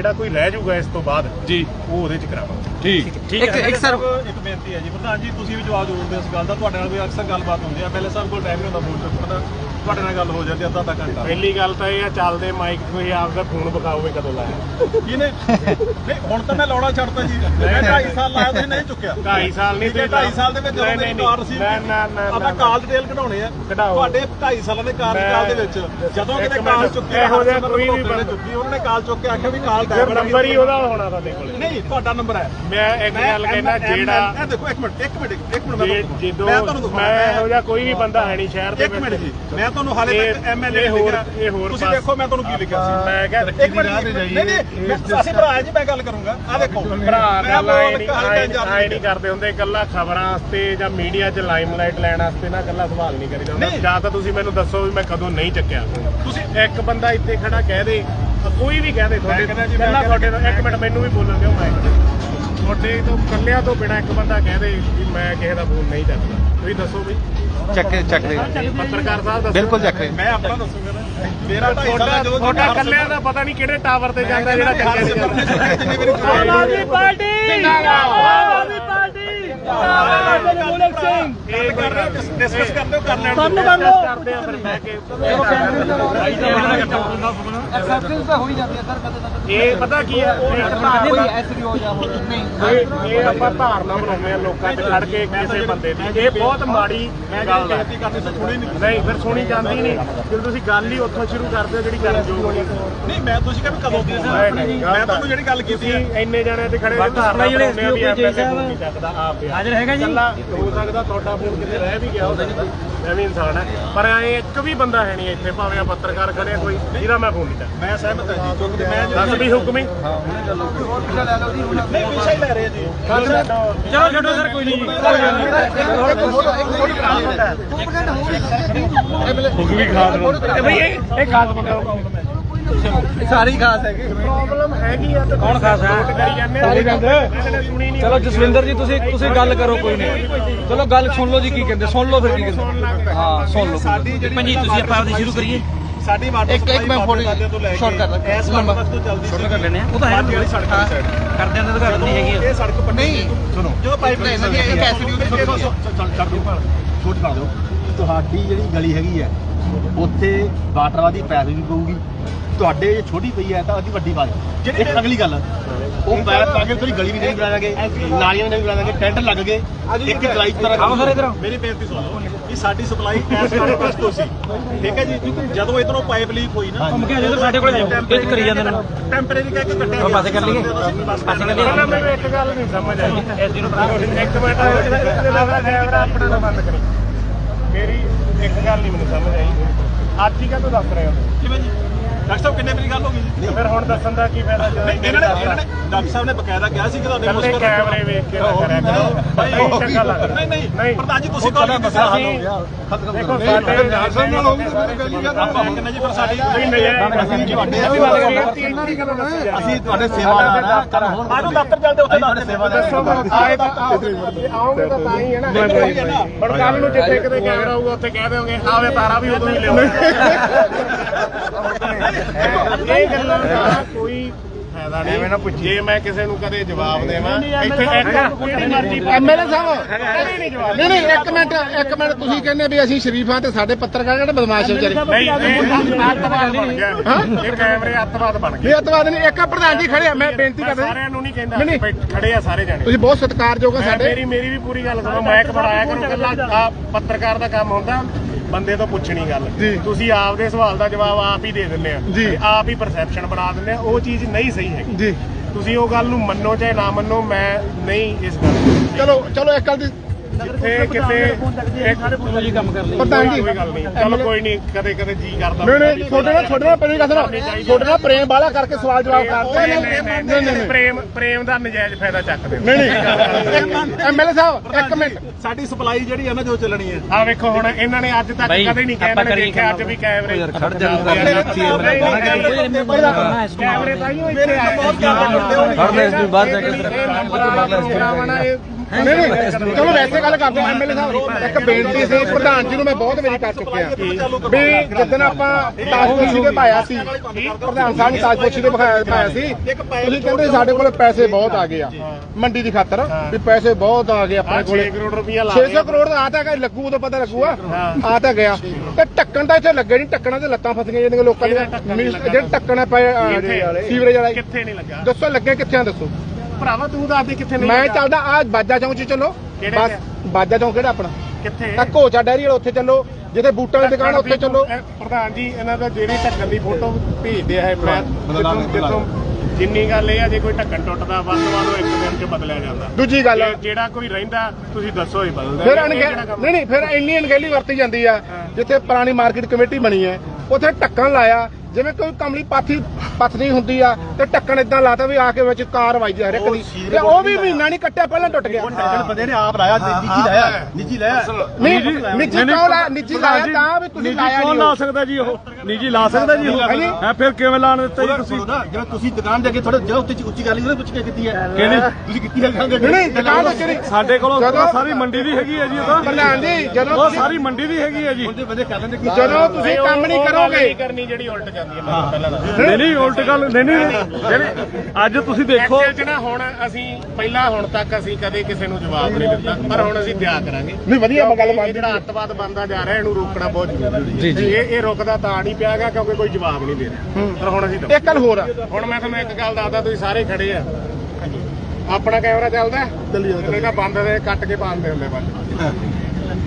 ਜਿਹੜਾ ਕੋਈ ਰਹਿ ਜਾਊਗਾ ਇਸ ਤੋਂ ਬਾਅਦ ਜੀ। ਉਹ ਉਹਦੇ ਚ ਕਰਾਵਾਂਗੇ। ਠੀਕ। ਠੀਕ ਇੱਕ ਇੱਕ ਸਰ ਇੱਕ ਬੇਨਤੀ ਹੈ ਜੀ। ਪ੍ਰਧਾਨ ਜੀ ਤੁਸੀਂ ਵੀ ਜਵਾਬ ਦਿਓ ਇਸ ਗੱਲ ਦਾ। ਤੁਹਾਡੇ ਨਾਲ ਵੀ ਅਕਸਰ ਗੱਲਬਾਤ ਹੁੰਦੀ ਹੈ ਪਹਿਲੇ ਸਾਹਿਬ ਕੋਲ ਟਾਈਮ ਨਹੀਂ ਹੁੰਦਾ ਫੋਨ ਚੁੱਕਣ ਦਾ ਤੁਹਾਡੇ ਨਾਲ ਗੱਲ ਹੋ ਜਾਂਦੀ ਅੱਧਾ ਅੱਧਾ ਘੰਟਾ। ਪਹਿਲੀ ਗੱਲ ਤਾਂ ਇਹ ਆ ਚੱਲਦੇ ਮਾਈਕ ਤੁਸੀਂ ਆਪਦਾ ਫੋਨ ਬਕਾਓਗੇ ਕਦੋਂ ਲਾਇਆ। ਕਿਹਨੇ? ਨਹੀਂ ਹੁਣ ਤਾਂ ਮੈਂ ਲਾਉਣਾ ਛੱਡਤਾ ਜੀ। ਮੈਂ 2.5 ਸਾਲ ਲਾਇਆ ਤੁਸੀਂ ਨਹੀਂ ਚੁੱਕਿਆ। 2.5 ਸਾਲ ਨਹੀਂ ਹੈ, ਢਾਈ ਸਾਲ ਦੇ ਵਿੱਚ ਜਦੋਂ ਮੇਰੀ ਕਾਰ ਰਿਸੀਵ ਨਾ, ਨਾ, ਨਾ, ਆਪਾਂ। ਕਾਲ ਡਿਟੇਲ ਕਢਾਉਣੇ ਆ। ਕਢਾਓ। ਤੁਹਾਡੇ 2.5 ਸਾਲਾਂ ਦੇ ਕਾਰਜਕਾਲ ਦੇ ਵਿੱਚ ਜਦੋਂ ਕਿਤੇ ਕਾਲ ਚੁੱਕੀ ਇਹੋ ਜਿਹਾ ਕੋਈ ਵੀ ਬੰਦਾ- ਚੁੱਕੀ ਉਹਨਾਂ ਨੇ ਕਾਲ ਚੁੱਕ ਕੇ ਆਖਿਆ ਵੀ ਕਾਲ ਡਰਾਈਵਰ ਨੰਬਰ ਹੀ ਉਹਦਾ ਹੋਣਾ ਤੁਹਾਡੇ ਕੋਲ ਨਹੀਂ ਤੁਹਾਡਾ ਨੰਬਰ ਹੈ। ਮੈਂ ਇੱਕ ਗੱਲ ਕਹਿਣਾ ਜਿਹੜਾ ਇਹ ਦੇਖੋ ਇੱਕ ਮਿੰਟ ਇੱਕ ਮਿੰਟ ਇੱਕ ਮਿੰਟ ਮੈਂ ਤੁਹਾਨੂੰ ਮੈਂ ਇਹੋ ਜਿਹਾ ਕੋਈ ਵੀ ਬੰਦਾ ਹੈ ਨਹੀਂ ਸ਼ਹਿਰ ਦੇ ਇੱਕ ਮਿੰਟ ਜੀ ਮੈਂ ਤੁਹਾਨੂੰ ਹਾਲੇ ਤੱਕ ਐਮਐਲਏ ਇਹ ਹੋਰ- ਲਿਖਿਆ। ਤੁਸੀਂ ਦੇਖੋ ਮੈਂ ਤੁਹਾਨੂੰ ਕੀ ਲਿਖਿਆ ਸੀ। ਮੈਂ ਕਿਹਾ ਇੱਕ ਮਿੰਟ ਨਹੀਂ ਨਹੀਂ ਮੈਂ- ਅਸੀਂ ਭਰਾ ਜੀ ਮੈਂ ਗੱਲ ਕਰੂੰਗਾ। ਆ ਦੇਖੋ। ਭਰਾ ਮੈਂ ਗੱਲ ਬੋਲ ਨਹੀਂ ਕਰਦੇ ਹੁੰਦੇ ਇਕੱਲਾ ਖਬਰਾਂ ਵਾਸਤੇ ਜਾਂ ਮੀਡੀਆ 'ਚ ਲਾਈਮਲਾਈਟ ਲੈਣ ਵਾਸਤੇ ਨਾ ਇਕੱਲਾ ਸਵਾਲ ਨਹੀਂ ਕਰੀਦਾ ਹੁੰਦਾ। ਜਾਂ ਤਾਂ ਤੁਸੀਂ ਮੈਨੂੰ ਦੱਸੋ ਵੀ ਮੈਂ ਕਦੋਂ ਨਹੀਂ ਚੱਕਿਆ। ਤੁਸੀਂ ਇੱਕ ਬੰਦਾ ਇੱਥੇ ਖੜਾ ਕਹਿ ਦੇ ਕੋਈ ਵੀ ਕਹਿ ਦੇ ਤੁਹਾਡੇ ਮੈਂ ਇਕੱਲਾ ਤੁਹਾਡੇ ਇੱਕ ਮਿੰਟ ਮੈਨੂੰ ਵੀ ਬੋਲਣ ਦਿਓ ਮੈਂ। ਤੁਹਾਡੇ ਤੋਂ ਇਕੱਲਿਆਂ ਤੋਂ ਬਿਨਾ ਇੱਕ ਬੰਦਾ ਕਹਿ ਦੇ ਵੀ ਮੈਂ ਕਿਸੇ ਦਾ ਫੋਨ ਨਹੀਂ ਚੱਕਦਾ। ਤੁਸੀਂ ਦੱਸੋ ਬਈ ਚੱਕ ਚੱਕ ਦੇ ਪੱਤਰਕਾਰ ਸਾਹਿਬ ਦੱਸੋ। ਬਿਲਕੁਲ ਚੱਕ ਮੈਂ ਆਪਣਾ ਦੱਸੂਗਾ ਨਾ। ਮੇਰਾ ਜਦੋਂ ਤੁਹਾਡਾ ਇਕੱਲਿਆਂ ਦਾ ਪਤਾ ਨਹੀਂ ਕਿਹੜੇ ਟਾਵਰ ਤੇ ਜਾਂਦਾ ਜਿਹੜਾ ਚੱਕਿਆ ਆਮ ਆਦਮੀ ਪਾਰਟੀ। ਇਹ ਕਰ ਰਹੇ ਹੋ ਡਿਸਕਸ ਕਰਦੇ ਹੋ ਕਰ ਲੈਣ ਸਾਨੂੰ ਕਰ ਲਓ ਕਰਦੇ ਆ ਫਿਰ ਬਹਿ ਕੇ। ਐਕਸੈਪਟੈਂਸ ਤਾਂ ਹੋ ਹੀ ਜਾਂਦੀ ਹੈ ਸਰ ਕਦੇ ਨਾ ਇਹ ਪਤਾ ਕੀ ਆ ਕੋਈ ਐਸਡੀਓ ਜਾਂ ਹੋਰ ਨਹੀਂ ਇਹ ਇਹ ਆਪਾਂ ਧਾਰਨਾ ਬਣਾਉਂਦੇ ਆ ਲੋਕਾਂ 'ਚ ਖੜ ਕੇ ਕਿਸੇ ਬੰਦੇ ਦੀ। ਇਹ ਬਹੁਤ ਮਾੜੀ ਗੱਲ ਹੈ। ਬੇਨਤੀ ਕਰਨੀ ਸੀ ਥੋੜੀ ਨਹੀਂ ਨਹੀਂ ਫਿਰ ਸੁਣੀ ਜਾਂਦੀ ਨਹੀਂ। ਜਦੋਂ ਤੁਸੀਂ ਗੱਲ ਹੀ ਉੱਥੋਂ ਸ਼ੁਰੂ ਕਰਦੇ ਹੋ ਜਿਹੜੀ ਕਰਨ ਯੋਗ ਨਹੀਂ ਨਹੀਂ ਮੈਂ ਤੁਸੀਂ ਕਹਿੰਦੇ ਕਦੋਂ ਦੀ ਮੈਂ ਤੁਹਾਨੂੰ ਜਿਹੜੀ ਗੱਲ ਕੀਤੀ ਤੁਸੀਂ ਇੰਨੇ ਜਣੇ ਤੇ ਖੜੇ ਹੋ ਧਾਰਨਾ ਬਣਾਉਂਦੇ ਆ ਵੀ ਐਮਐਲਏ ਫੋਨ ਨਹੀਂ ਚੱਕਦਾ ਆਪ ਹਾਜ਼ਰ ਹੈਗਾ ਜੀ? ਹੋ ਸਕਦਾ ਤੁਹਾਡਾ ਫੋਨ ਕਿਤੇ ਰਹਿ ਵੀ ਗਿਆ ਹੋਵੇ। ਮੈਂ ਵੀ ਇਨਸਾਨ ਹੈ। ਪਰ ਐ ਇੱਕ ਵੀ ਬੰਦਾ ਹੈ ਨਹੀਂ ਇੱਥੇ ਭਾਵੇਂ ਆ ਪੱਤਰਕਾਰ ਖੜੇ ਆ ਕੋਈ ਜਿਹਦਾ ਮੈਂ ਫੋਨ ਚੱਕਦਾ। ਮੈਂ ਸਹਿਮਤ ਹਾਂ ਜੀ ਕਿਉਂਕਿ ਮੈਂ ਦੱਸ ਵੀ ਹੁਕਮੀ। ਨਹੀਂ ਵਿਸ਼ਾ ਹੀ ਲੈ ਰਹੇ ਜੀ। ਚਲੋ ਛੱਡੋ ਸਰ ਕੋਈ ਨਹੀਂ। ਬਈ ਇਹ ਇਹ ਖਾਸ ਬੰਦਾ। ਸਾਰੀ ਖਾਸ ਹੈਗੇ ਪ੍ਰੋਬਲਮ ਹੈਗੀ ਆ ਤੇ ਕੌਣ ਖਾਸ ਹੈ ਕਰੀ ਜਾਂਦੇ ਆ ਸੁਣੀ ਨਹੀਂ ਚਲੋ ਜਸਵਿੰਦਰ ਜੀ ਤੁਸੀਂ ਤੁਸੀਂ ਗੱਲ ਕਰੋ ਕੋਈ ਨਹੀਂ ਚਲੋ ਗੱਲ ਸੁਣ ਲਓ ਜੀ ਕੀ ਕਹਿੰਦੇ ਸੁਣ ਲਓ ਫਿਰ ਕੀ ਕਹਿੰਦੇ ਹਾਂ ਸੁਣ ਲਓ ਸਾਡੀ ਜਿਹੜੀ ਪੰਜੀ ਤੁਸੀਂ ਆਪਾਂ ਆਪਦੀ ਸ਼ੁਰੂ ਕਰੀਏ ਸਾਡੀ ਵਾਟਰ ਇੱਕ- ਇੱਕ ਮੈਂ ਫੋਟੋ ਤੋਂ ਲੈ ਕੇ short ਕਰ ਦਾਂ। ਇਸ ਲੰਬਾ ਤੋਂ ਕਰ ਲੈਂਦੇ ਆ। ਉਹ ਤਾਂ ਹੈ ਵਾਲੀ ਸੜਕ ਦੀ ਸਾਈਡ ਕਰਦਿਆਂ ਦੇ ਘਰ ਨਹੀਂ ਹੈਗੀ ਇਹ ਸੜਕ ਪੱਟੀ ਨਹੀਂ ਸੁਣੋ ਜਦੋਂ ਪਾਈਪ ਨਹੀਂ, ਨਹੀਂ, ਇੱਕ ਐਸਡੀਓ ਦੀ ਛੋਟੀ ਹੈ। ਚੱਲ ਦਿਓ ਛੋਟ ਕਰ ਦਿਓ ਤੁਹਾਡੀ ਜਿਹੜੀ ਗਲੀ ਹੈਗੀ ਹੈ ਉੱਥੇ ਵਾਟਰਵਾ ਦੀ ਪੈਪ ਵੀ ਪਊਗੀ ਤੁਹਾਡੇ ਜੇ ਛੋਟੀ ਪਈ ਹੈ ਤਾਂ ਉਹਦੀ ਵੱਡੀ ਪਾ ਜਿਹੜੀ ਇੱਕ ਅਗਲੀ ਗੱਲ ਉਹ ਪੈਪ ਪਾ ਕੇ ਥੋੜੀ ਗਲੀ ਵੀ ਨਹੀਂ ਬਣਾਵਾਂਗੇ ਨਾਲੀਆਂ ਵੀ ਨਹੀਂ ਬਣਾਵਾਂਗੇ ਟੈਂਟ ਲੱਗ ਗਏ ਇੱਕ ਜਲਾਈ ਤਰ੍ਹਾਂ ਆਓ ਸਰ ਇਧਰ ਮੇਰੀ ਬੇਨਤੀ ਸੁਣ ਲਓ ਕਿ ਸਾਡੀ ਸਪਲਾਈ ਇਸ ਕਾਰਨ ਪਾਸ ਤੋਂ ਸੀ ਠੀਕ ਹੈ ਜੀ ਜਦੋਂ ਇਧਰੋਂ ਪਾਈਪ ਲੀਕ ਹੋਈ ਨਾ ਘੁੰਮ ਕੇ ਆ ਜਾਓ ਸਾਡੇ ਕੋਲ ਇਹ 'ਚ ਕਰੀ ਜਾਂਦੇ ਨੇ ਟੈਂਪਰੇਰੀ ਕਹਿ ਕੇ ਕੱਟਿਆ ਪਾਸੇ ਕਰ ਲਈਏ ਪਾਸੇ ਕਰ ਲਈਏ ਮੈਨੂੰ ਇੱਕ ਗੱਲ ਨਹੀਂ ਸਮਝ ਆਈ ਐਸਡੀ ਨੂੰ ਇੱਕ ਮਿੰਟ ਕੈਮਰਾ ਆਪਣਾ ਬੰਦ ਕਰੀ ਮੇਰੀ ਇੱਕ ਗੱਲ ਨਹੀਂ ਮੈਨੂੰ ਸਮਝ ਆਈ। ਅੱਜ ਹੀ ਕਦੋਂ ਦੱਸ ਰਹੇ ਹੋ। ਕਿਵੇਂ ਜੀ? ਡਾਕਟਰ ਸਾਹਿਬ ਕਿੰਨੇ ਮੇਰੀ ਗੱਲ ਹੋ ਗਈ ਜੀ? ਫਿਰ ਹੁਣ ਦੱਸਣ ਦਾ ਕੀ ਫਾਇਦਾ ਜਦੋਂ ਨਹੀਂ ਇਹਨਾਂ ਨੇ ਇਹਨਾਂ ਨੇ ਡਾਕਟਰ ਸਾਹਿਬ ਨੇ ਬਕਾਇਦਾ ਕਿਹਾ ਸੀ ਕਿ ਤੁਹਾਡੇ ਕੱਲੇ ਮੁਸ਼ਕਲ ਕੈਮਰੇ ਵੇਖ ਕੇ ਨਾ ਕਰਿਆ ਕਰੋ। ਭਾਈ, ਨਹੀਂ ਚੰਗਾ ਲੱਗਦਾ। ਨਹੀਂ ਨਹੀਂ ਪ੍ਰਧਾਨ ਜੀ ਤੁਸੀਂ ਕਾਲ ਕੀਤੀ ਅਸੀਂ- ਸੀ ਦੇਖੋ ਸਾਡੇ ਨਾਲ ਨਾਲ ਹੋਊਗੀ ਤਾਂ ਫਿਰ ਪਹਿਲੀ ਗੱਲ ਆਪਾਂ ਹੁਣ ਕਹਿੰਦੇ ਜੀ ਫਿਰ ਸਾਡੀ ਨਹੀਂ ਨਹੀਂ ਅਸੀਂ ਤੁਹਾਡੇ ਅਸੀਂ ਗੱਲ ਕਰਦੇ ਅਸੀਂ ਤੁਹਾਡੇ ਸੇਵਾਦਾਰ ਹਾਂ ਕਰ ਹੁਣ ਆਜੋ ਦਫ਼ਤਰ ਚੱਲਦੇ ਉੱਥੇ ਤੁਹਾਡੇ ਸੇਵਾਦਾਰ ਦੱਸੋ ਫਿਰ ਆਏ ਤਾਂ ਆਓਗੇ ਤਾਂ ਤਾਂ ਹੀ ਹੈ ਨਾ। ਹੁਣ ਕੱਲ ਨੂੰ ਜਿੱਥੇ ਕਿਤੇ ਕੈਮਰਾ ਆਊਗਾ ਉੱਥੇ ਕਹਿ ਦਿਓਗੇ ਆਵੇ ਤਾਰਾ ਵੀ ਉਦੋਂ ਹੀ ਲਿਓ ਇਹ ਗੱਲਾਂ ਦਾ ਕੋਈ ਫਾਇਦਾ ਨਹੀਂ। ਐਵੇਂ ਨਾ ਜੇ ਮੈਂ ਕਿਸੇ ਨੂੰ ਕਦੇ ਜਵਾਬ ਦੇਵਾਂ ਇੱਥੇ ਇੱਕ ਕਿਹੜੀ ਮਰਜ਼ੀ ਐਮਐਲਏ ਸਾਹਿਬ ਕਦੇ ਨਹੀਂ ਜਵਾਬ ਨਹੀਂ ਨਹੀਂ ਇੱਕ ਮਿੰਟ ਇੱਕ ਮਿੰਟ ਤੁਸੀਂ ਕਹਿੰਦੇ ਵੀ ਅਸੀਂ ਸ਼ਰੀਫਾਂ ਤੇ ਸਾਡੇ ਪੱਤਰਕਾਰ ਜਿਹੜੇ ਬਦਮਾਸ਼ ਆ ਵਿਚਾਰੇ। ਨਹੀਂ ਇਹ ਅੱਤਵਾਦ ਬਣ ਗਿਆ। ਇਹ ਕੈਮਰੇ ਅੱਤਵਾਦ ਬਣ ਗਏ। ਨਹੀਂ ਅਤਵਾਦ ਨਹੀਂ ਇੱਕ ਪ੍ਰਧਾਨ ਜੀ ਖੜੇ ਆ ਮੈਂ ਬੇਨਤੀ ਕਰਦਾ ਸਾਰਿਆਂ ਨੂੰ ਨਹੀਂ ਕਹਿੰਦਾ ਨਹੀਂ, ਨਹੀਂ। ਬਈ ਖੜੇ ਆ ਸਾਰੇ ਜਾਣੇ। ਤੁਸੀਂ ਬਹੁਤ ਸਤਿਕਾਰਯੋਗ ਆ ਮੈਂ ਸਾਡੇ। ਮੇਰੀ ਮੇਰੀ ਵੀ ਪੂਰੀ ਗੱਲ ਸੁਣੋ ਮੈਂ ਇੱਕ ਕਰੋ ਪੱਤਰਕਾਰ ਦਾ ਕੰਮ ਹੁੰਦਾ। ਬੰਦੇ ਤੋਂ ਪੁੱਛਣੀ ਗੱਲ। ਤੁਸੀਂ ਆਪਦੇ ਸਵਾਲ ਦਾ ਜਵਾਬ ਆਪ ਹੀ ਦੇ ਦਿੰਦੇ ਆ। ਤੇ ਆਪ ਹੀ ਪਰਸੈਪਸ਼ਨ ਬਣਾ ਦਿੰਦੇ ਆ। ਉਹ ਚੀਜ਼ ਨਹੀਂ ਸਹੀ ਹੈਗੀ। ਜੀ। ਤੁਸੀਂ ਉਹ ਗੱਲ ਨੂੰ ਮੰਨੋ ਚਾਹੇ ਨਾ ਮੰਨੋ ਮੈਂ ਨਹੀਂ ਇਸ ਗੱਲ ਚਲੋ ਚਲੋ ਇੱਕ ਗੱਲ ਦੀ ਜਿੱਥੇ ਕਿਤੇ ਇੱਕ ਜੀ ਕੰਮ ਕਰ ਲਈ ਪ੍ਰਧਾਨ ਜੀ ਕੋਈ ਗੱਲ ਨਹੀਂ ਚਲੋ ਕੋਈ ਨਹੀਂ ਕਦੇ ਕਦੇ ਜੀ ਕਰਦਾ ਨਹੀਂ ਨਹੀਂ ਤੁਹਾਡੇ ਨਾਲ ਤੁਹਾਡੇ ਨਾਲ ਪਹਿਲੀ ਗੱਲ ਸੁਣੋ ਤੁਹਾਡੇ ਨਾਲ ਪ੍ਰੇਮ ਵਾਲਾ ਕਰਕੇ ਸਵਾਲ ਜਵਾਬ ਕਰਦੇ ਨਹੀਂ, ਨਹੀਂ ਨਹੀਂ, ਪ੍ਰੇਮ ਪ੍ਰੇਮ ਦਾ ਨਜਾਇਜ਼ ਫਾਇਦਾ ਚੱਕਦੇ। ਨਹੀਂ ਨਹੀਂ ਐਮਐਲਏ ਸਾਹਿਬ ਇੱਕ ਮਿੰਟ ਸਾਡੀ ਸਪਲਾਈ ਜਿਹੜੀ ਹੈ ਨਾ ਜੋ ਚੱਲਣੀ ਹੈ ਆ ਵੇਖੋ ਹੁਣ ਇਹਨਾਂ ਨੇ ਅੱਜ ਤੱਕ ਕਦੇ ਨਹੀਂ ਕਿਹਾ ਇਹਨਾਂ ਨੇ ਦੇਖਿਆ ਅੱਜ ਵੀ ਕੈਮਰੇ ਖੜ ਜਾ ਨਹੀਂ, ਨਹੀਂ, ਕੈਮਰੇ ਤਾਂ ਹੀ ਇੱਥੇ ਆਏ ਬਹੁਤ ਜ਼ਿਆਦਾ ਕਰਦੇ ਹੋ ਖੜ ਲੈ ਇਸ ਨੂੰ ਬਾਹਰ ਜਾ ਕੇ ਨਹੀਂ ਨਹੀਂ ਚਲੋ ਵੈਸੇ ਗੱਲ ਕਰਦੇ ਐਮਐਲਏ ਸਾਹਿਬ ਇੱਕ ਬੇਨਤੀ ਸੀ ਪ੍ਰਧਾਨ ਜੀ ਨੂੰ ਮੈਂ ਬਹੁਤ ਵਾਰੀ ਕਰ ਚੁੱਕਿਆ ਵੀ ਜਦੋਂ ਆਪਾਂ ਤਾਜਪੋਸ਼ੀ ਦੇ ਪਾਇਆ ਸੀ ਪ੍ਰਧਾਨ ਸਾਹਿਬ ਨੇ ਤਾਜਪੋਸ਼ੀ ਦੇ ਪਾਇਆ ਸੀ ਤੁਸੀਂ ਕਹਿੰਦੇ ਸਾਡੇ ਕੋਲ ਪੈਸੇ ਬਹੁਤ ਆ ਗਏ ਆ ਮੰਡੀ ਦੀ ਖਾਤਰ ਵੀ ਪੈਸੇ ਬਹੁਤ ਆ ਗਏ ਆਪਣੇ ਕੋਲ। 6 ਕਰੋੜ ਰੁਪਇਆ ਲਾ 600 ਕਰੋੜ ਦਾ ਆ ਤਾਂ ਗਿਆ ਲੱਗੂ ਉਦੋਂ ਪਤਾ ਲੱਗੂਗਾ। ਆ ਤਾਂ ਗਿਆ। ਤੇ ਢੱਕਣ ਤਾਂ ਇੱਥੇ ਲੱਗੇ ਨਹੀਂ ਢੱਕਣਾਂ ਤੇ ਲੱਤਾਂ ਫਸੀਆਂ ਜਾਂਦੀਆਂ ਲੋਕਾਂ ਦੀਆਂ। ਜਿਹੜੇ ਢੱਕਣ ਪਏ ਸੀਵਰੇਜ ਵਾਲਾ। ਕਿੱਥੇ ਨਹੀਂ ਲੱਗਾ? ਦੱਸੋ ਲੱਗੇ ਕਿੱਥੇ ਆ ਦੱਸੋ। ਭਰਾਵਾ ਤੂੰ ਦੱਸ ਦੇ ਕਿੱਥੇ ਨਹੀਂ ਮੈਂ? ਚੱਲਦਾ ਆ ਬਾਜਾ ਚੌਂਕ 'ਚ ਚੱਲੋ। ਕਿਹੜੇ ਬਸ? ਬਾਜਾ ਚੌਂਕ ਕਿਹੜਾ ਆਪਣਾ? ਕਿੱਥੇ? ਆ ਘੋਚਾ ਡੈਰੀ ਵਾਲਾ ਉੱਥੇ ਚੱਲੋ ਜਿੱਥੇ ਬੂਟਾਂ ਦੀ ਦੁਕਾਨ ਉੱਥੇ ਚੱਲੋ। ਇਹ ਪ੍ਰਧਾਨ ਜੀ ਇਹਨਾਂ ਦਾ ਜਿਹੜੀ ਢੱਕਣ ਦੀ ਫੋਟੋ ਭੇਜਦੇ ਆ ਮੈਂ ਜਿੱਥੋਂ- ਜਿੱਥੋਂ ਜਿੰਨੀ ਗੱਲ ਇਹ ਆ ਜੇ ਕੋਈ ਢੱਕਣ ਟੁੱਟਦਾ ਵੱਧ ਤੋਂ ਵੱਧ ਉਹ ਇੱਕ ਦਿਨ ਚ ਬਦਲਿਆ ਜਾਂਦਾ। ਦੂਜੀ ਗੱਲ ਜੇ- ਜਿਹੜਾ ਕੋਈ ਰਹਿੰਦਾ ਤੁਸੀਂ ਦੱਸੋ ਹੀ ਬਦਲਦਾ। ਫਿਰ ਇਹ ਅਣਗਹਿ? ਨਹੀਂ ਨਹੀਂ ਫਿਰ ਇੰਨੀ ਅਣਗਹਿਲੀ ਵਰਤੀ ਜਾਂਦੀ ਆ ਜਿੱਥੇ ਪੁਰਾਣੀ ਮਾਰਕੀਟ ਕਮੇਟੀ ਬਣੀ ਹੈ ਉੱਥੇ ਢੱਕਣ ਲਾਇਆ ਜਿਵੇਂ ਕੋਈ ਕਮਲੀ ਪਾਥੀ ਪਥਨੀ ਹੁੰਦੀ ਆ ਤੇ ਢੱਕਣ ਇਦਾਂ ਲਾਤਾ ਵੀ ਆ ਕੇ ਵਿੱਚ ਕਾਰ ਵੱਜਦੀ ਹਰ ਇੱਕ ਦੀ। ਤੇ ਉਹ ਵੀ ਮਹੀਨਾ ਨਹੀਂ ਕੱਟਿਆ ਪਹਿਲਾਂ ਟੁੱਟ ਗਿਆ। ਟੈਂਸ਼ਨ ਬੰਦੇ ਨੇ ਆਪ ਲਾਇਆ ਨਿੱਜੀ ਲਾਇਆ ਨਿੱਜੀ ਲਾਇਆ। ਨਹੀਂ ਨਿੱਜੀ ਕੌਣ ਲਾਇਆ ਨਿੱਜੀ ਲਾਇਆ ਤਾਂ ਵੀ ਤੁਸੀਂ ਲਾਇਆ ਕੌਣ ਨਹੀਂ ਲਾ ਸਕਦਾ ਜੀ ਉਹ? ਨਿੱਜੀ ਲਾ ਸਕਦਾ ਜੀ। ਹੈ ਫਿਰ ਕਿਵੇਂ ਲਾਣ ਦਿੱਤਾ ਜੀ ਤੁਸੀਂ? ਜਿਵੇਂ ਤੁਸੀਂ ਦੁਕਾਨ ਦੇ ਅੱਗੇ ਥੋੜਾ ਜਗ੍ਹਾ ਉੱਤੇ ਉੱਚੀ ਲਈ ਉਹਨੇ ਪੁੱਛ ਕੇ ਕੀਤੀ ਹੈ। ਕਿਹੜੀ? ਤੁਸੀਂ ਕੀਤੀ ਹੈ ਨਹੀਂ ਨਹੀਂ ਦੁਕਾਨ ਤੇ ਚੜੀ ਸਾਡੇ ਕੋਲ ਸਾਰੀ ਮੰਡੀ ਦੀ ਹੈਗੀ ਹੈ ਜੀ ਉਹ ਤਾਂ। ਪ੍ਰਧਾਨ ਜੀ ਜਦੋਂ ਉਹ ਸਾਰੀ ਮੰਡੀ ਦੀ ਹੈਗੀ ਹੈ ਜੀ। ਬੰਦੇ ਬੰਦੇ ਕਰ ਲੈਂਦੇ ਕੀ? ਜਦੋਂ ਤੁਸੀਂ ਕੰਮ ਨਹੀਂ ਗੱਲ ਕਰੋਗੇ। ਨਹੀਂ ਕਰਨੀ ਜਿਹੜੀ ਉਲਟ ਜਾਂਦੀ ਹੈ ਪਹਿਲਾਂ ਨਹੀਂ ਨਹੀਂ ਉਲਟ ਗੱਲ ਨਹੀਂ ਨਹੀਂ ਜਿਹੜੀ ਅੱਜ ਤੁਸੀਂ ਦੇਖੋ ਨਾ ਹੁਣ ਅਸੀਂ ਪਹਿਲਾਂ ਹੁਣ ਤੱਕ ਅਸੀਂ ਕਦੇ ਕਿਸੇ ਨੂੰ ਜਵਾਬ ਨਹੀਂ ਦਿੱਤਾ ਪਰ ਹੁਣ ਅਸੀਂ ਦਿਆ ਕਰਾਂਗੇ। ਨਹੀਂ ਵਧੀਆ ਗੱਲ ਬਣਦੀ ਜਿਹੜਾ ਅੱਤਵਾਦ ਬਣਦਾ ਜਾ ਰਿਹਾ ਇਹਨੂੰ ਰੋਕਣਾ ਬਹੁਤ ਜ਼ਰੂਰੀ ਹੈ। ਇਹ ਇਹ ਰੁਕਦਾ ਤਾਂ ਨਹੀਂ ਪਿਆਗਾ ਕਿਉਂਕਿ ਕੋਈ ਜਵਾਬ ਨਹੀਂ ਦੇ ਰਿਹਾ। ਪਰ ਹੁਣ ਅਸੀਂ। ਇੱਕ ਗੱਲ ਹੋਰ ਆ। ਹੁਣ ਮੈਂ ਤੁਹਾਨੂੰ ਇੱਕ ਗੱਲ ਦੱਸਦਾ ਤੁਸੀਂ ਸਾਰੇ ਖੜੇ ਆ। ਆਪਣਾ ਕੈਮਰਾ ਚੱਲਦਾ? ਚੱਲੀ ਜਾਂਦਾ ਤਾਂ ਬੰਦ ਦੇ ਕੱਟ ਕੇ ਪਾਉਂਦੇ ਹੁੰਦੇ ਬੰਦ।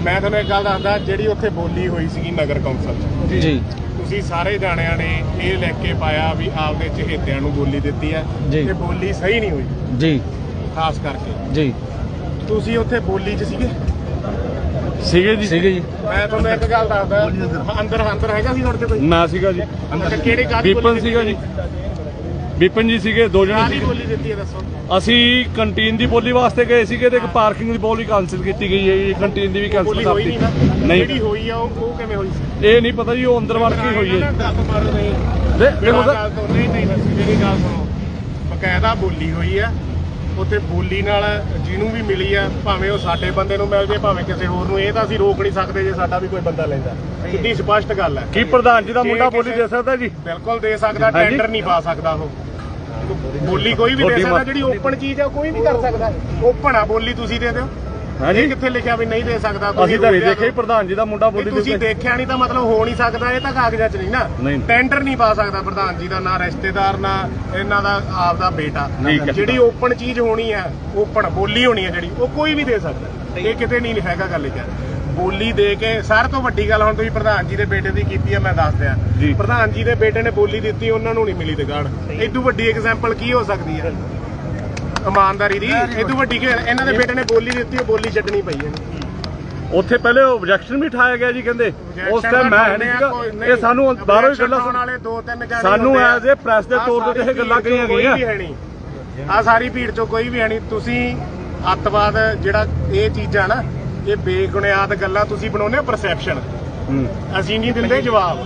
ਮੈਂ ਤੁਹਾਨੂੰ ਇੱਕ ਗੱਲ ਦੱਸਦਾ ਜਿਹੜੀ ਉੱਥੇ ਬੋਲੀ ਹੋਈ ਸੀਗੀ ਨਗਰ ਕੌਂਸਲ 'ਚ। ਜੀ। ਤੁਸੀਂ ਸਾਰੇ ਜਾਣਿਆਂ ਨੇ ਇਹ ਲੈ ਕੇ ਪਾਇਆ ਵੀ ਆਪਦੇ ਚਹੇਤਿਆਂ ਨੂੰ ਬੋਲੀ ਦਿੱਤੀ ਹੈ ਜੀ। ਤੇ ਬੋਲੀ ਸਹੀ ਨਹੀਂ ਹੋਈ। ਜੀ। ਖਾਸ ਕਰਕੇ। ਜੀ। ਤੁਸੀਂ ਉੱਥੇ ਬੋਲੀ 'ਚ ਸੀਗੇ? ਸੀਗੇ ਜੀ? ਸੀਗੇ ਜੀ। ਮੈਂ ਤੁਹਾਨੂੰ ਇੱਕ ਗੱਲ ਦੱਸਦਾ। ਅੰਦਰ ਅੰਦਰ ਹੈਗਾ ਸੀ ਤੁਹਾਡੇ ਤੇ ਕੋਈ? ਮੈਂ ਸੀਗਾ ਜੀ। ਅੱਛਾ ਕਿਹੜੀ ਕਾਦੀ ਵਿਪਨ ਸੀਗਾ ਜੀ। ਵਿਪਨ ਜੀ ਸੀਗੇ ਦੋ ਜਣੇ ਕਾਦੀ ਬੋਲੀ ਦਿੱਤੀ ਹੈ ਦੱਸੋ? ਅਸੀਂ ਕੰਟੀਨ ਦੀ ਬੋਲੀ ਵਾਸਤੇ ਗਏ ਸੀਗੇ ਤੇ ਇੱਕ ਪਾਰਕਿੰਗ ਦੀ ਬੋਲੀ ਕੈਂਸਲ ਕੀਤੀ ਗਈ ਹੈ ਜੀ। ਕੰਟੀਨ ਦੀ ਵੀ ਕੈਂਸਲ ਬੋਲੀ ਹੋਈ ਕਰਤੀ। ਨਹੀਂ ਨਾ। ਜਿਹੜੀ ਹੋਈ ਆ ਉਹ ਉਹ ਕਿਵੇਂ ਹੋਈ ਸੀ? ਇਹ ਨਹੀਂ ਪਤਾ ਜੀ ਉਹ ਅੰਦਰ ਵੜ ਕੇ ਹੋਈ ਹੈ। ਨਹੀਂ ਨਹੀਂ ਨਹੀਂ ਮੇਰੀ ਗੱਲ ਸੁਣੋ। ਬਕਾਇਦਾ ਬੋਲੀ ਹੋਈ ਆ ਉੱਥੇ ਬੋਲੀ ਨਾਲ ਜਿਹਨੂੰ ਵੀ ਮਿਲੀ ਆ ਭਾਵੇਂ ਉਹ ਸਾਡੇ ਬੰਦੇ ਨੂੰ ਮਿਲ ਜੇ ਭਾਵੇਂ ਕਿਸੇ ਹੋਰ ਨੂੰ ਇਹ ਤਾਂ ਅਸੀਂ ਰੋਕ ਨਹੀਂ ਸਕਦੇ ਜੇ ਸਾਡਾ ਵੀ ਕੋਈ ਬੰਦਾ ਲੈਂਦਾ। ਸਿੱਧੀ ਸਪਸ਼ਟ ਗੱਲ ਹੈ। ਕੀ ਪ੍ਰਧਾਨ ਜੀ ਦਾ ਮੁੰਡਾ ਬੋਲੀ ਦੇ ਸਕਦਾ ਜੀ? ਬਿਲਕੁਲ ਦੇ ਸਕਦਾ। ਟੈਂਡਰ ਨਹੀਂ ਪਾ ਸਕਦਾ ਉਹ। ਬੋਲੀ ਕੋਈ ਵੀ ਦੇ ਸਕਦਾ ਜਿਹੜੀ ਓਪਨ ਚੀਜ਼ ਆ ਕੋਈ ਵੀ ਕਰ ਸਕਦਾ। ਓਪਨ ਆ ਬੋਲੀ ਤੁਸੀਂ ਦੇ ਦਿਓ। ਹਾਂਜੀ। ਕਿੱਥੇ ਲਿਖਿਆ ਵੀ ਨਹੀਂ ਦੇ ਸਕਦਾ ਅਸੀਂ ਤਾਂ ਨਹੀਂ ਦੇਖਿਆ ਪ੍ਰਧਾਨ ਜੀ ਦਾ ਮੁੰਡਾ ਬੋਲੀ ਤੁਸੀਂ ਦੇਖਿਆ ਨਹੀਂ ਤਾਂ ਮਤਲਬ ਹੋ ਨਹੀਂ ਸਕਦਾ ਇਹ ਤਾਂ ਕਾਗਜ਼ਾਂ 'ਚ ਨਹੀਂ ਨਾ। ਟੈਂਡਰ ਨਹੀਂ। ਪਾ ਸਕਦਾ ਪ੍ਰਧਾਨ ਜੀ ਦਾ ਨਾ ਰਿਸ਼ਤੇਦਾਰ ਨਾ ਇਹਨਾਂ ਦਾ ਆਪ ਦਾ ਬੇਟਾ। ਜਿਹੜੀ ਓਪਨ ਚੀਜ਼ ਹੋਣੀ ਹੈ ਓਪਨ ਬੋਲੀ ਹੋਣੀ ਹੈ ਜਿਹੜੀ ਉਹ ਕੋਈ ਵੀ ਦੇ ਸਕਦਾ। ਇਹ ਕਿਤੇ ਨਹੀਂ ਹੈਗਾ ਗੱਲ ਇਹ। ਬੋਲੀ ਦੇ ਕੇ ਸਾਰ ਤੋਂ ਵੱਡੀ ਗੱਲ ਹੁਣ ਤੁਸੀਂ ਪ੍ਰਧਾਨ ਜੀ ਦੇ ਬੇਟੇ ਦੀ ਕੀਤੀ ਹੈ ਮੈਂ ਦੱਸ ਦਿਆਂ। ਪ੍ਰਧਾਨ ਜੀ ਦੇ ਬੇਟੇ ਨੇ ਬੋਲੀ ਦਿੱਤੀ ਉਹਨਾਂ ਨੂੰ ਨਹੀਂ ਮਿਲੀ ਦੁਕਾਨ। ਇਦੋਂ ਵੱਡੀ ਐਗਜ਼ਾਮਪਲ ਕੀ ਹੋ ਸਕਦੀ ਹੈ? ਇਮਾਨਦਾਰੀ ਦੀ। ਇਦੋਂ ਵੱਡੀ ਕੀ ਇਹਨਾਂ ਦੇ ਬੇਟੇ ਨੇ ਬੋਲੀ ਦਿੱਤੀ ਉਹ ਬੋਲੀ ਛੱਡਣੀ ਪਈ ਇਹਨੂੰ ਉੱਥੇ ਪਹਿਲੇ ਆਬਜੈਕਸ਼ਨ ਵੀ ਠਾਇਆ ਗਿਆ ਜੀ ਕਹਿੰਦੇ। ਉਸ ਟਾਈਮ ਮੈਂ ਹੈ ਨਹੀਂ ਸੀਗਾ ਇਹ ਸਾਨੂੰ ਬਾਹਰੋਂ ਹੀ ਗੱਲਾਂ ਸੁਣਾਉਣ ਵਾਲੇ ਦੋ ਤਿੰਨ ਜਾਣੇ ਸਾਨੂੰ। ਐਜ਼ ਏ ਪ੍ਰੈਸ ਦੇ ਤੌਰ ਤੇ ਇਹ ਗੱਲਾਂ ਕਹੀਆਂ ਗਈਆਂ। ਆ ਸਾਰੀ ਭੀੜ ਚੋਂ ਕੋਈ ਵੀ ਹੈ ਨਹੀਂ। ਤੁਸੀਂ ਅੱਤਵਾਦ ਜਿਹੜਾ ਇਹ ਚੀਜ਼ਾਂ ਨਾ ਇਹ ਬੇਬੁਨਿਆਦ ਗੱਲਾਂ ਤੁਸੀਂ ਬਣਾਉਂਦੇ ਹੋ ਪਰਸੈਪਸ਼ਨ। ਅਸੀਂ ਨਹੀਂ ਦਿੰਦੇ ਜਵਾਬ।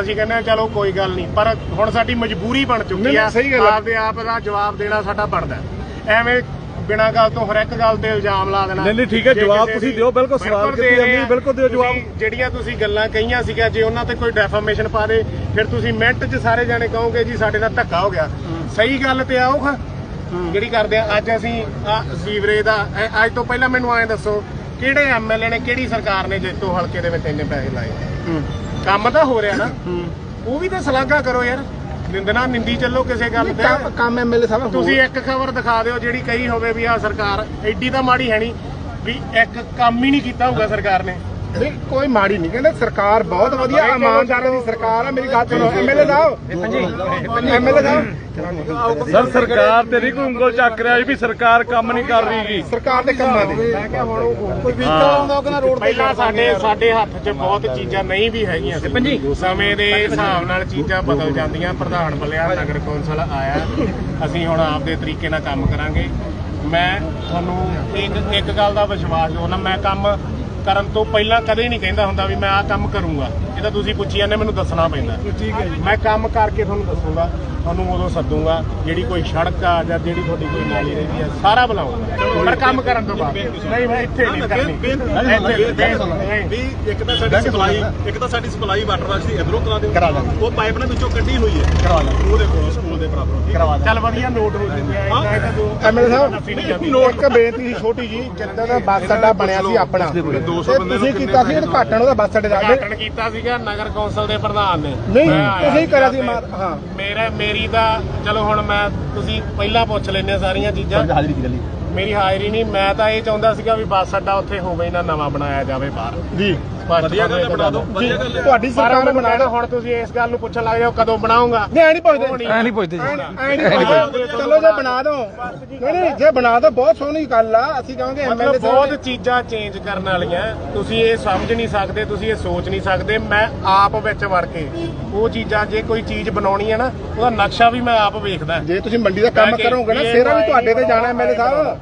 ਅਸੀਂ ਕਹਿੰਦੇ ਆ ਚਲੋ ਕੋਈ ਗੱਲ ਨਹੀਂ। ਪਰ ਹੁਣ ਸਾਡੀ ਮਜਬੂਰੀ ਬਣ ਚੁੱਕੀ ਆ। ਆਪਦੇ ਆਪ ਦਾ ਜਵਾਬ ਦੇਣਾ ਸਾਡਾ ਬਣਦਾ। ਐਵੇਂ ਬਿਨਾਂ ਗੱਲ ਤੋਂ ਹਰ ਇੱਕ ਗੱਲ ਤੇ ਇਲਜ਼ਾਮ ਲਾ ਦੇਣਾ। ਨਹੀਂ, ਨਹੀਂ, ਠੀਕ ਹੈ, ਜੇ ਜਵਾਬ ਕਿਸੇ ਤੁਸੀਂ ਦੀ- ਦਿਓ, ਬਿਲਕੁਲ ਸਵਾਲ ਕੀਤੀ ਦੇ ਰਹੇ ਜਾਂਦੀ, ਆ। ਬਿਲਕੁਲ ਦਿਓ ਜਵਾਬ। ਤੁਸੀਂ ਜਿਹੜੀਆਂ ਤੁਸੀਂ ਗੱਲਾਂ ਕਹੀਆਂ ਸੀਗੀਆਂ ਜੇ ਉਹਨਾਂ ਤੇ ਕੋਈ ਡੈਫਾਮੇਸ਼ਨ ਪਾ ਦੇ ਫਿਰ ਤੁਸੀਂ ਮਿੰਟ 'ਚ ਸਾਰੇ ਜਾਣੇ ਕਹੋਗੇ ਜੀ ਸਾਡੇ ਨਾਲ ਧੱਕਾ ਹੋ ਗਿਆ। ਸਹੀ ਗੱਲ ਤੇ ਆਓ ਹਾਂ। ਜਿਹੜੀ ਕਰਦੇ ਆ ਅੱਜ ਅਸੀਂ ਆ ਸੀਵਰੇਜ ਦਾ ਅੱਜ ਤੋਂ ਪਹਿਲਾਂ ਮੈਨੂੰ ਐਂ ਦੱਸੋ ਕਿਹੜੇ ਐਮਐਲਏ ਨੇ ਕਿਹੜੀ ਸਰਕਾਰ ਨੇ ਜੇਤੂ ਹਲਕੇ ਦੇ ਵਿੱਚ ਇੰਨੇ ਪੈਸੇ ਲਾਏ? ਕੰਮ ਤਾਂ ਹੋ ਰਿਹਾ ਨਾ। ਉਹ ਵੀ ਤਾਂ ਸ਼ਲਾਘਾ ਕਰੋ ਯਾਰ। ਨਿੰਦਣਾ ਨਿੰਦੀ ਚੱਲੋ ਕਿਸੇ ਗੱਲ ਤੇ। ਕੰਮ ਕੰਮ ਐਮਐਲਏ ਸਾਹਿਬ ਤੁਸੀਂ ਇੱਕ ਖਬਰ ਦਿਖਾ ਦਿਓ ਜਿਹੜੀ ਕਹੀ ਹੋਵੇ ਵੀ ਆ ਸਰਕਾਰ ਐਡੀ ਤਾਂ ਮਾੜੀ ਹੈ ਨਹੀਂ ਵੀ ਇੱਕ ਕੰਮ ਹੀ ਨਹੀਂ ਕੀਤਾ ਹੋਊਗਾ ਸਰਕਾਰ ਨੇ। ਨਹੀਂ ਕੋਈ ਮਾੜੀ ਨਹੀਂ ਕਹਿੰਦੇ ਸਰਕਾਰ ਬਹੁਤ ਵਧੀਆ ਇਮਾਨਦਾਰਾਂ ਦੀ ਸਰਕਾਰ ਆ ਮੇਰੀ ਗੱਲ ਸੁਣੋ ਐਮਐਲਏ ਸਾਹਿਬ ਹਾਂਜੀ। ਐਮਐਲਏ ਸਾਹਿਬ ਸਰ ਸਰਕਾਰ ਤੇ ਨਹੀਂ ਕੋਈ ਉਂਗਲ ਚੱਕ ਰਿਹਾ ਜੀ ਵੀ ਸਰਕਾਰ ਕੰਮ ਨਹੀਂ ਕਰ ਰਹੀ ਜੀ। ਸਰਕਾਰ ਦੇ ਕੰਮਾਂ ਦੇ। ਕੋਈ ਵਹੀਕਲ ਆਉਂਦਾ ਉਹ ਕਹਿੰਦਾ ਰੋਡ ਤੇ ਪਹਿਲਾਂ ਸਾਡੇ ਸਾਡੇ ਹੱਥ 'ਚ ਬਹੁਤ ਚੀਜ਼ਾਂ ਨਹੀਂ ਵੀ ਹੈਗੀਆਂ। ਸੀ ਸਮੇਂ ਦੇ ਹਿਸਾਬ ਨਾਲ ਚੀਜ਼ਾਂ ਬਦਲ ਜਾਂਦੀਆਂ। ਪ੍ਰਧਾਨ ਬਲਿਆ ਨਗਰ ਕੌਂਸਲ ਆਇਆ। ਅਸੀਂ ਹੁਣ ਆਪਦੇ ਤਰੀਕੇ ਨਾਲ ਕੰਮ ਕਰਾਂਗੇ। ਮੈਂ ਤੁਹਾਨੂੰ ਇੱਕ ਇੱਕ ਗੱਲ ਦਾ ਵਿਸ਼ਵਾਸ ਦਿਵਾਉਣਾ ਮੈਂ ਕੰਮ ਕਰਨ ਤੋਂ ਪਹਿਲਾਂ ਕਦੇ ਨਹੀਂ ਕਹਿੰਦਾ ਹੁੰਦਾ ਵੀ ਮੈਂ ਆਹ ਕੰਮ ਕਰੂੰਗਾ। ਇਹ ਤਾਂ ਤੁਸੀਂ ਪੁੱਛੀ ਜਾਂਦੇ ਮੈਨੂੰ ਦੱਸਣਾ ਪੈਂਦਾ। ਠੀਕ ਹੈ ਮੈਂ ਕੰਮ ਕਰਕੇ ਤੁਹਾਨੂੰ ਦੱਸੂਗਾ ਤੁਹਾਨੂੰ ਉਦੋਂ ਸੱਦੂਗਾ ਜਿਹੜੀ ਕੋਈ ਸੜਕ ਆ ਜਾਂ ਜਿਹੜੀ ਤੁਹਾਡੀ ਕੋਈ ਨਾਲੀ ਰਹੀ ਆ ਸਾਰਾ ਬੁਲਾਉਂਗਾ ਪਰ ਕੰਮ ਕਰਨ ਤੋਂ ਬਾਅਦ। ਨਹੀਂ ਮੈਂ ਇੱਥੇ ਨਹੀਂ ਕਰਨੀ। ਵੀ ਇੱਕ ਤਾਂ ਸਾਡੀ ਸਪਲਾਈ ਇੱਕ ਤਾਂ ਸਾਡੀ ਸਪਲਾਈ ਵਾਟਰ ਵਾਸ਼ ਦੀ ਇਧਰੋਂ ਕਰਾ ਦਿਓ। ਕਰਾ ਦਾਂਗੇ। ਉਹ ਪਾਈਪ ਨਾਲ ਵਿੱਚੋਂ ਕੱਢੀ ਹੋਈ ਹੈ। ਕਰਵਾ ਲਾਂਗੇ ਉਹਦੇ ਕੋਲ ਸਕੂਲ ਦੇ ਬਰਾਬਰ ਕਰਵਾ ਦਾਂਗੇ। ਚੱਲ ਵਧੀਆ ਨੋਟ ਹੋ ਜਾਂਦੇ ਨੱਸੀ ਨਹੀਂ ਸਾਹਿਬ। ਨੋਟ ਇੱਕ ਬੇਨਤੀ ਸੀ ਛੋਟੀ ਜੀ ਜਿੱਦਾਂ ਦਾ ਬੱਸ ਅੱਡਾ ਬਣਿਆ ਸੀ ਆਪਣਾ। ਤੇ ਤੁਸੀਂ ਕੀਤਾ ਸੀ ਉਦਘਾਟਨ ਉਹਦਾ ਬੱਸ ਅੱਡੇ ਦਾ। ਉਦਘਾਟਨ ਕੀਤਾ ਸੀਗਾ ਨਗਰ ਕੌਂਸਲ ਦੇ ਪ੍ਰਧਾਨ ਨੇ। ਨਹੀਂ ਮੈਂ ਆਇਆ ਤੁਸੀਂ ਕਰਿਆ ਸੀ ਤੇ ਮਾਰ- ਹਾਂ। ਮੇਰਾ ਮੇਰੀ ਤਾਂ ਚਲੋ ਹੁਣ ਮੈਂ ਤੁਸੀਂ ਪਹਿਲਾਂ ਪੁੱਛ ਲੈਂਦੇ ਸਾਰੀਆਂ ਚੀਜ਼ਾਂ। ਹਾਜ਼ਰੀ ਦੀ ਗੱਲ ਮੇਰੀ ਹਾਜ਼ਰੀ ਨਹੀਂ ਮੈਂ ਤਾਂ ਇਹ ਚਾਹੁੰਦਾ ਸੀਗਾ ਵੀ ਬੱਸ ਅੱਡਾ ਉੱਥੇ ਹੋਵੇ ਨਾ ਨਵਾਂ ਬਣਾਇਆ ਜਾਵੇ ਬਾਹਰ। ਜੀ। ਵਧੀਆ ਗੱਲ ਬਣਾ ਦਿਓ, ਵਧੀਆ ਗੱਲ। ਤੁਹਾਡੀ ਸਰਕਾਰ ਉਹਨੂੰ ਬਣਾ ਕਹਿਣਾ ਹੁਣ ਤੁਸੀਂ ਇਸ ਗੱਲ ਨੂੰ ਪੁੱਛਣ ਲੱਗ ਜਾਓ ਕਦੋਂ ਬਣਾਉਂਗਾ? ਨਹੀਂ ਐ ਨਹੀਂ ਪੁੱਛਦੇ। ਐ ਨਹੀਂ ਪੁੱਛਦੇ ਜੀ। ਐ ਨਹੀਂ ਪੁੱਛਦੇ। ਚਲੋ ਜੇ ਬਣਾ ਦੋ। ਨਹੀਂ ਨਹੀਂ ਜੇ ਬਣਾ ਦੋ ਬਹੁਤ ਸੋਹਣੀ ਗੱਲ ਆ। ਅਸੀਂ ਕਹਾਂਗੇ ਐਮਐਲਏ ਬਹੁਤ ਚੀਜ਼ਾਂ ਚੇਂਜ ਕਰਨ ਵਾਲੀਆਂ। ਤੁਸੀਂ ਇਹ ਸਮਝ ਨਹੀਂ ਸਕਦੇ ਤੁਸੀਂ ਇਹ ਸੋਚ ਨਹੀਂ ਸਕਦੇ। ਮੈਂ ਆਪ ਵਿੱਚ ਵੜ ਕੇ ਉਹ ਚੀਜ਼ਾਂ ਜੇ ਕੋਈ ਚੀਜ਼ ਬਣਾਉਣੀ ਹੈ ਨਾ ਉਹਦਾ ਨਕਸ਼ਾ ਵੀ ਮੈਂ ਆਪ ਵੇਖਦਾ। ਜੇ ਤੁਸੀਂ ਮੰਡੀ ਦਾ ਕੰਮ ਕਰੋਗੇ ਨਾ ਸੇਰਾ ਵੀ ਤੁਹਾਡੇ ਤੇ ਜਾਣਾ ਐਮਐਲਏ ਸਾਹਿਬ।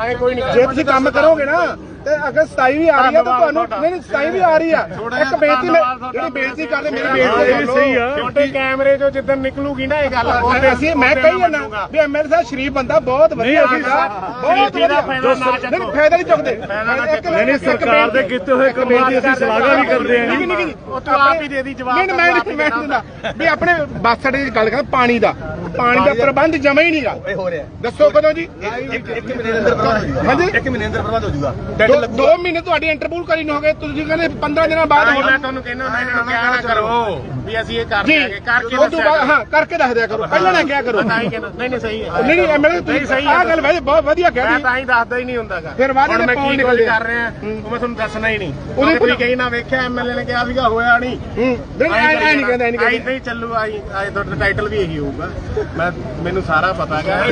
ਐ ਕੋਈ ਨਹੀਂ ਜੇ ਤੁਸੀਂ ਕੰਮ ਕਰੋਗੇ ਨਾ ਤੇ ਅਗਰ 27 ਵੀ ਆ ਰਹੀ ਹੈ ਤਾਂ ਤੁਹਾਨੂੰ ਨਹੀਂ ਨਹੀਂ 27 ਵੀ ਆ ਰਹੀ ਆ। ਇੱਕ ਬੇਨਤੀ ਮੈਂ ਜਿਹੜੀ ਬੇਨਤੀ ਕਰਦੇ ਮੇਰੀ ਬੇਨਤੀ ਸਹੀ ਆ। ਛੋਟੇ ਕੈਮਰੇ ਚੋਂ ਜਿੱਦਣ ਨਿਕਲੂਗੀ ਨਾ ਇਹ ਗੱਲ ਉਹ ਅਸੀਂ ਮੈਂ ਕਹੀ ਜਾਂਦਾ ਵੀ ਐਮਐਲਏ ਸਾਹਿਬ ਸ਼ਰੀਫ ਬੰਦਾ ਬਹੁਤ ਵਧੀਆ ਸੀਗਾ ਬਹੁਤ ਵਧੀਆ। ਫਾਇਦਾ ਨਾ ਚੱਕੋ। ਨਹੀਂ ਫਾਇਦਾ ਨਹੀਂ ਚੁੱਕਦੇ। ਨਹੀਂ, ਇੱਕ ਸਰਕਾਰ ਦੇ ਕੀਤੇ ਹੋਏ ਕੰਮਾਂ ਦੀ ਅਸੀਂ ਸ਼ਲਾਘਾ ਵੀ ਕਰਦੇ ਜੀ। ਨਹੀਂ, ਨਹੀਂ, ਨਹੀਂ, ਉਹ ਤੂੰ ਆਪ ਹੀ ਦੇ ਦੀ ਜਵਾਬ ਨਹੀਂ ਨਹੀਂ, ਮੈਂ ਨਹੀਂ ਮੈਂ ਨਹੀਂ ਦਿੰਦਾ। ਵੀ ਆਪਣੇ ਬੱਸ ਅੱਡੇ ਦੀ ਗੱਲ ਕਰ ਪਾਣੀ ਦਾ। ਪਾਣੀ ਦਾ ਪ੍ਰਬੰਧ ਜਮਾ ਹੀ ਨਹੀਂਗਾ ਇਹ ਹੋ ਰਿਹਾ। ਦੱਸੋ ਕਦੋਂ ਜੀ? ਇੱਕ ਦੇ ਅੰਦਰ ਹਾਂਜੀ। ਇੱਕ ਮਹੀਨੇ ਦੇ ਅੰਦਰ ਪ੍ਰਬੰਧ ਹੋ ਜਾਊਗਾ। ਦੋ- ਦੋ ਮਹੀਨੇ ਤੁਹਾਡੀ ਇੰਟਰਵਿਊ ਕਰੀ ਨੂੰ ਹੋ ਗਏ ਤੁਸੀਂ ਕਹਿੰਦੇ 15 ਦਿਨਾਂ ਬਾਅਦ ਮੈਂ ਹੋਣਾ। ਤੁਹਾਨੂੰ ਕਹਿੰਦਾ ਉਹਨਾਂ ਇਹਨਾਂ ਨੂੰ ਕਿਹਾ ਨਾ ਕਰੋ ਵੀ ਅਸੀਂ ਇਹ ਕਰ ਜੀ। ਦਿਆਂਗੇ ਕਰਕੇ ਉਹ ਤੋਂ ਬਾਅਦ ਹਾਂ ਕਰਕੇ ਦੱਸ ਦਿਆ ਕਰੋ। ਪਹਿਲਾਂ ਨਾ ਕਿਹਾ ਕਰੋ। ਤਾਂ ਹੀ ਕਹਿੰਦਾ ਨਹੀਂ ਨਹੀਂ ਸਹੀ ਹੈ। ਨਹੀਂ ਨਹੀਂ ਐਮਐਲਏ ਨਹੀਂ, ਤੁਸੀਂ ਸਹੀ ਆਹ। ਗੱਲ ਵੈਸੇ ਬਹੁਤ ਵਧੀਆ ਮੈਂ ਕਹਿ ਤਾਂ ਹੀ ਦੱਸਦਾ ਹੀ ਨਹੀਂ ਹੁੰਦਾਗਾ। ਫਿਰ ਵਿੱਚ ਮੈਂ ਪੌਣ ਨਿਕਲਦੇ ਆ। ਕਰ ਰਿਹਾ ਉਹ ਮੈਂ ਤੁਹਾਨੂੰ ਦੱਸਣਾ ਹੀ ਨਹੀਂ। ਉਹਦੀ ਉਹਨੇ ਕੋਈ ਕਹੀ ਨਾ ਵੇਖਿਆ ਐਮਐਲਏ ਨੇ ਕਿਹਾ ਸੀਗਾ ਹੋਇਆ ਨਹੀਂ। ਹੂੰ। ਨਹੀਂ ਐ ਨਹੀਂ ਕਹਿੰਦਾ ਐ ਨਹੀਂ ਆਈ ਕਹਿੰਦਾ ਨਹੀਂ ਚੱਲੂ ਆਈ ਆਈ ਤੁਹਾਡਾ ਟਾਈਟਲ ਵੀ ਇਹੀ ਹੋਊਗਾ। ਮੈਂ ਮੈਨੂੰ ਸਾਰਾ ਪਤਾ ਹੈਗਾ।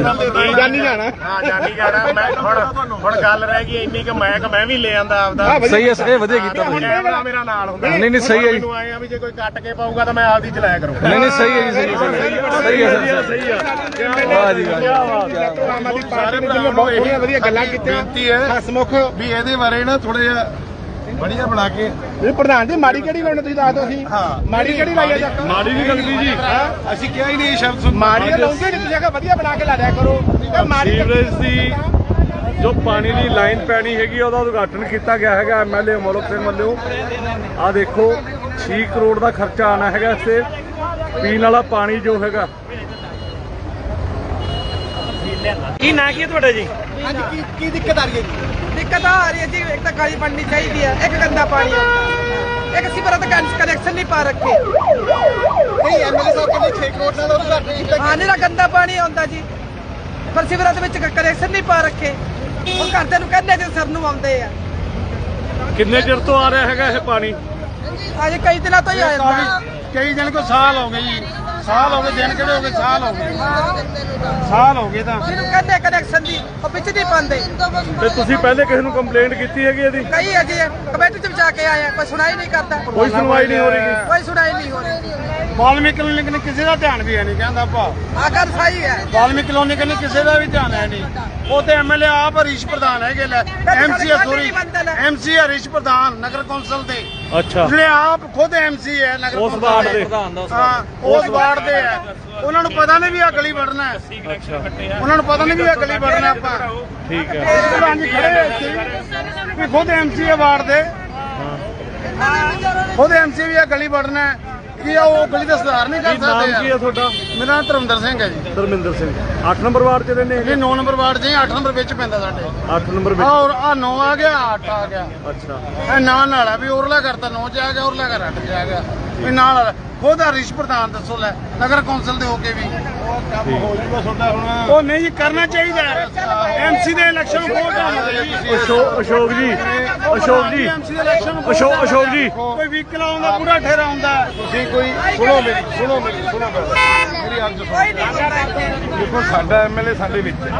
ਜਾਨੀ ਜਾਣਾ। ਹਾਂ ਜਾਨੀ ਜਾਣਾ। ਮੈਂ ਹੁਣ ਹੁਣ ਗੱਲ ਰਹਿ ਗਈ ਇੰਨੀ ਕਿ ਮੈਂ ਕਿ ਮੈਂ ਵੀ ਲੈ ਆਂਦਾ ਆਪਦਾ। ਹਾਂ। ਸਹੀ ਹੈ ਇਹ ਵਧੀਆ ਕੀਤਾ। ਤੁਸੀਂ ਕੈਮਰਾ ਮੇਰਾ ਨਾਲ ਹੁੰਦਾ। ਨਹੀਂ, ਨਹੀਂ, ਸਹੀ ਹੈ ਜੀ। ਮੈਨੂੰ ਆਏ ਆ ਵੀ ਜੇ ਕੋਈ ਕੱਟ ਕੇ ਪਾਊਗਾ ਤਾਂ ਮੈਂ ਆਪਦੀ ਚਲਾਇਆ ਕਰੂੰਗਾ। ਨਹੀਂ ਨਹੀਂ ਸਹੀ ਹੈ ਜੀ ਸਹੀ ਹੈ ਸਹੀ ਹੈ। ਸਹੀ ਹੈ ਹੈ ਵਾਹ ਜੀ ਵਾਹ ਆਦਮੀ ਪਾਰਟੀ ਨੇ ਥੋੜੀਆਂ ਵਧੀਆ ਗੱਲਾਂ ਕੀਤੀਆਂ। ਹਸਮੁਖ ਵੀ ਇਹਦੇ ਬਾਰੇ ਨਾ ਥੋੜਾ ਜਿਹਾ ਬੜੀਆ ਬਣਾ ਕੇ ਇਹ ਪ੍ਰਧਾਨ ਜੀ ਮਾੜੀ ਕਿਹੜੀ ਲਾਉਣੀ ਤੁਸੀਂ ਦੱਸ ਦਿਓ ਅਸੀਂ। ਮਾੜੀ ਕਿਹੜੀ ਲਾਈ ਆ ਜੱਕ ਮਾੜੀ ਨਹੀਂ ਲੱਗਦੀ ਜੀ। ਅਸੀਂ ਕਿਹਾ ਹੀ ਨਹੀਂ ਇਹ ਸ਼ਬਦ ਸੁਣ ਮਾੜੀ ਲਾਉਂਦੇ ਨਹੀਂ ਤੁਸੀਂ ਆਖਿਆ ਵਧੀਆ ਬਣਾ ਕੇ ਲਾ ਦਿਆ ਕਰੋ। ਇਹ ਮਾੜੀ ਸੀਵਰੇਜ ਦੀ ਜੋ ਪਾਣੀ ਦੀ ਲਾਈਨ ਪੈਣੀ ਹੈਗੀ ਉਹਦਾ ਉਦਘਾਟਨ ਕੀਤਾ ਗਿਆ ਹੈਗਾ ਐਮਐਲਏ ਮੋਲਕ ਸਿੰਘ ਵੱਲੋਂ। ਆ ਦੇਖੋ 6 ਕਰੋੜ ਦਾ ਖਰਚਾ ਆਣਾ ਹੈਗਾ ਇਸ ਤੇ ਪੀਣ ਵਾਲਾ ਪਾਣੀ ਜੋ ਹੈਗਾ। ਕੀ ਨਾਂ ਕੀ ਹੈ ਤੁਹਾਡਾ ਜੀ? ਕੀ ਕੀ ਦਿੱਕਤ ਆ ਰਹੀ ਹੈ ਜੀ? ਦਿੱਕਤ ਆ ਰਹੀ ਹੈ ਜੀ ਇੱਕ ਤਾਂ ਕਾਲੀ ਬਣਨੀ ਚਾਹੀਦੀ ਹੈ ਇੱਕ ਗੰਦਾ ਪਾਣੀ ਆਉਂਦਾ ਇੱਕ ਸਿਮਰਤ ਕਨੈਕਸ਼ਨ ਨਹੀਂ ਪਾ ਰੱਖੇ। ਨਹੀਂ ਐਮਐਲਏ ਸਾਹਿਬ ਕਹਿੰਦੇ 6 ਕਰੋੜ ਨਾਲ ਉਦਘਾਟਨ ਕੀਤਾ। ਹਾਂ ਜਿਹੜਾ ਗੰਦਾ ਪਾਣੀ ਆਉਂਦਾ ਜੀ ਪਰ ਸਿਮਰਤ ਵਿੱਚ ਕਨੈਕਸ਼ਨ ਨਹੀਂ ਪਾ ਰੱਖੇ। ਉਹ ਘਰਦਿਆਂ ਨੂੰ ਕਹਿੰਦੇ ਜੇ ਸਰ ਨੂੰ ਆਉਂਦੇ ਆ। ਕਿੰਨੇ ਚਿਰ ਤੋਂ ਆ ਰਿਹਾ ਹੈਗਾ ਇਹ ਪਾਣੀ? ਅਜੇ ਕਈ ਦਿਨਾਂ ਤੋਂ ਹੀ ਆ ਜਾਂਦਾ। ਕਈ ਦਿਨ ਕੋ ਸਾਲ ਹੋ ਗਏ ਜੀ। ਸਾਲ ਹੋ ਗਏ ਦਿਨ ਕਿਹੜੇ ਹੋ ਗਏ? ਸਾਲ ਹੋ ਗਏ। ਸਾਲ ਹੋ ਗਏ ਤਾਂ। ਜਿਹਨੂੰ ਕਹਿੰਦੇ ਕਨੈਕਸ਼ਨ ਦੀ ਉਹ ਵਿੱਚ ਨਹੀਂ ਪਾਉਂਦੇ। ਤੇ ਤੁਸੀਂ ਪਹਿਲੇ ਕਿਸੇ ਨੂੰ ਕੰਪਲੇਂਟ ਕੀਤੀ ਹੈਗੀ ਇਹਦੀ? ਕਈ ਅਜੇ ਕਮੇਟੀ ਚ ਜਾ ਕੇ ਆਏ ਆ, ਕੋਈ ਸੁਣਾਈ ਨਹੀਂ ਕਰਦਾ। ਕੋਈ ਸੁਣਵਾਈ ਨਹੀਂ ਹੋ ਰਹੀ ਕੋਈ ਸੁਣਾਈ ਨਹੀਂ ਹੋ ਰਹੀ। ਵਾਲਮੀਕ ਕਲੋਨੀ ਨੇ ਕਿਸੇ ਦਾ ਧਿਆਨ ਵੀ ਹੈ ਨਹੀਂ ਕਹਿੰਦਾ ਭਾ। ਆ ਗੱਲ ਸਹੀ ਹੈ। ਵਾਲਮੀਕ ਕਲੋਨੀ ਕਹਿੰਦੇ ਕਿਸੇ ਦਾ ਵੀ ਧਿਆਨ ਹੈ ਨਹੀਂ ਉਹ ਤੇ ਐਮਐਲਏ ਆਪ ਹਰੀਸ਼ ਪ੍ਰਧਾਨ ਹੈਗੇ ਲੈ। ਐਮਸੀ ਸੋਰੀ ਐਮਸੀ ਹਰੀਸ਼ ਪ੍ਰਧਾਨ ਨਗਰ ਕੌਂਸਲ ਦੇ। ਅੱਛਾ। ਜਿਹੜੇ ਆਪ ਖੁਦ ਐਮਸੀ ਹੈ ਨਗਰ ਉਸ ਵਾਰਡ ਦੇ। ਹਾਂ ਉਸ ਵਾਰਡ ਦੇ। ਹੈ ਉਹਨਾਂ ਨੂੰ ਪਤਾ ਨਹੀਂ ਵੀ ਆ ਗਲੀ ਵੜਨਾ ਹੈ ਉਹਨਾਂ ਨੂੰ ਪਤਾ ਨਹੀਂ ਵੀ ਆ ਗਲੀ ਵੜਨਾ ਆਪਾਂ। ਠੀਕ ਹੈ। ਪ੍ਰਧਾਨ ਜੀ ਖੜੇ ਹੋਏ ਸੀ ਵੀ ਖੁਦ ਐਮਸੀ ਹੈ ਵਾਰਡ ਦੇ। ਖੁਦ ਐਮਸੀ ਵੀ ਆ ਗਲੀ ਵੜਨਾ ਹੈ ਕੀ ਆ ਉਹ ਗਲੀ ਦਾ ਸੁਧਾਰ ਨਹੀਂ ਕਰ ਕੀ ਨਾਮ ਸਕਦੇ ਕੀ ਹੈ ਯਾਰ? ਤੁਹਾਡਾ? ਮੇਰਾ ਨਾਮ ਧਰਮਿੰਦਰ ਸਿੰਘ ਹੈ ਜੀ। ਧਰਮਿੰਦਰ ਸਿੰਘ। 8 ਨੰਬਰ ਵਾਰਡ 'ਚ ਰਹਿੰਦੇ ਇਹ 9 ਨੰਬਰ ਵਾਰਡ ਜੀ 8 ਨੰਬਰ ਵਿੱਚ ਪੈਂਦਾ ਸਾਡੇ। 8 ਨੰਬਰ ਆ ਵਿੱਚ ਔਰ ਆ 9 ਆ ਗਿਆ 8 ਆ ਗਿਆ। ਅੱਛਾ। ਇਹ ਨਾਲ ਨਾਲ ਆ ਵੀ ਉਰਲਾ ਕਰਤਾ 9 ਚ ਆ ਗਿਆ ਉਰਲਾ ਕਰ 8 ਚ ਆ ਗਿਆ। ਇਹ ਨਾਲ ਵਾਲਾ ਖੁਦ ਹਰੀਸ਼ ਪ੍ਰਧਾਨ ਦੱਸੋ ਲੈ ਨਗਰ ਕੌਂਸਲ ਦੇ ਹੋ ਕੇ ਵੀ। ਉਹ ਨਹੀਂ ਜੀ ਕਰਨਾ ਚਾਹੀਦਾ ਐਮਸੀ ਦੇ ਇਲੈਕਸ਼ਨ ਬਹੁਤ ਆਉਂਦੇ ਅਸ਼ੋਕ ਅਸ਼ੋਕ ਜੀ ਅਸ਼ੋਕ ਜੀ ਐਮਸੀ ਦੇ ਇਲੈਕਸ਼ਨ ਅਸ਼ੋਕ ਅਸ਼ੋਕ ਜੀ। ਕੋਈ ਵਹੀਕਲ ਆਉਂਦਾ ਪੂਰਾ ਠੇਰਾ ਆਉਂਦਾ ਤੁਸੀਂ ਕੋਈ ਸੁਣੋ ਮੇਰੀ ਸੁਣੋ ਮੇਰੀ ਸੁਣੋ ਮੇਰੀ ਅੱਜ ਇੱਥੇ ਦੇਖੋ ਸਾਡਾ ਐਮਐਲਏ ਸਾਡੇ ਵਿੱਚ ਹੈ।